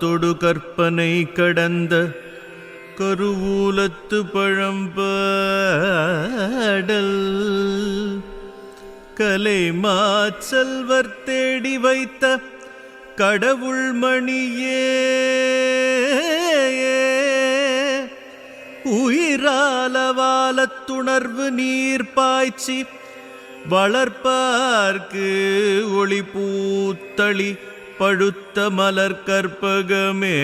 கொடு கற்பனை கடந்த கருவூலத்து பழம்படல். கலை மாச்செல்வர் தேடி வைத்த கடவுள் மணியே. உயிராலவாலத்துணர்வு நீர் பாய்ச்சி வளர்ப்பார்க்கு ஒளி பூத்தளி பழுத்த மலர் கற்பகமே.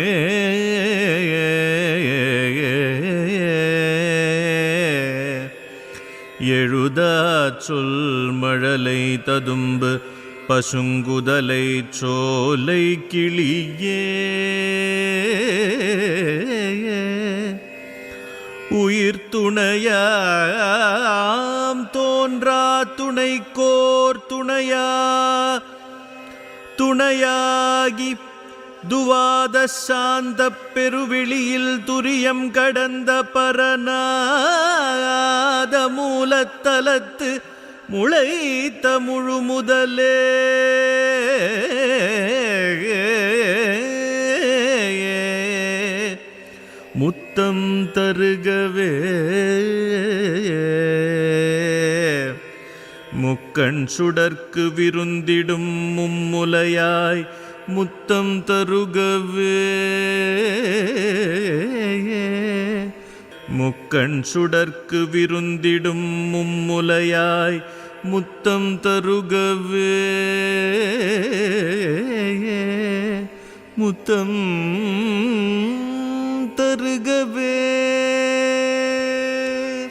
எழுதா சொல் மழலை ததும்பு பசுங்குதலை சோலை கிளியே. உயிர் துணையாம் தோன்றா துணைக்கோர் துணையா. துணையாகி துவாத சாந்த பெருவிழியில் துரியம் கடந்த பரநாத மூலத்தலத்து முளைத்த முழு முதலே முத்தம் தருகவே முக்கண் சுடர்க்கு விருந்திடும் மும்முலையாய் முத்தம் தருகவே. முக்கண் சுடர்க்கு விருந்திடும் மும்முலையாய் முத்தம் தருகவே. முத்தம் தருகவே.